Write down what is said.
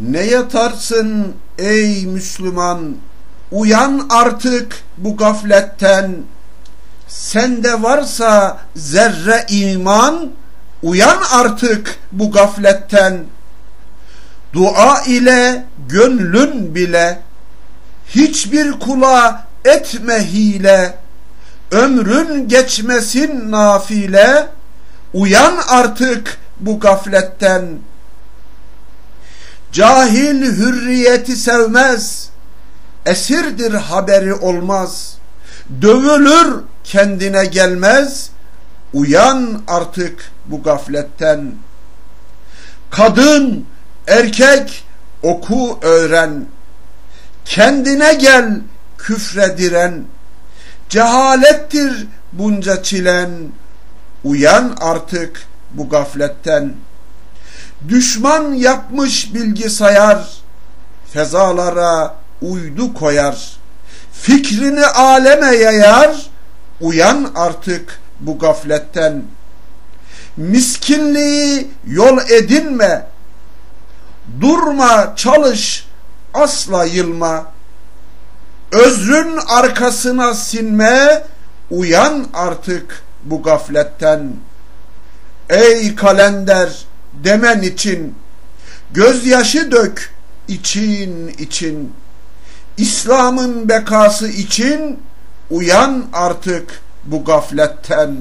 Ne yatarsın ey Müslüman? Uyan artık bu gafletten. Sende varsa zerre iman Uyan artık bu gafletten. Dua ile gönlün bile Hiçbir kula etme hile. Ömrün geçmesin nafile Uyan artık bu gafletten Cahil hürriyeti sevmez. Esirdir haberi olmaz. Dövülür kendine gelmez. Uyan artık bu gafletten. Kadın, erkek oku öğren. Kendine gel küfrediren. Cehalettir bunca çilen. Uyan artık bu gafletten Düşman yapmış bilgisayar Fezalara uydu koyar. Fikrini aleme yayar Uyan artık bu gafletten. Miskinliği yol edinme Durma çalış asla yılma. Özrün arkasına sinme Uyan artık bu gafletten. Ey kalender demen için Gözyaşı dök için için. İslam'ın bekası için Uyan artık bu gafletten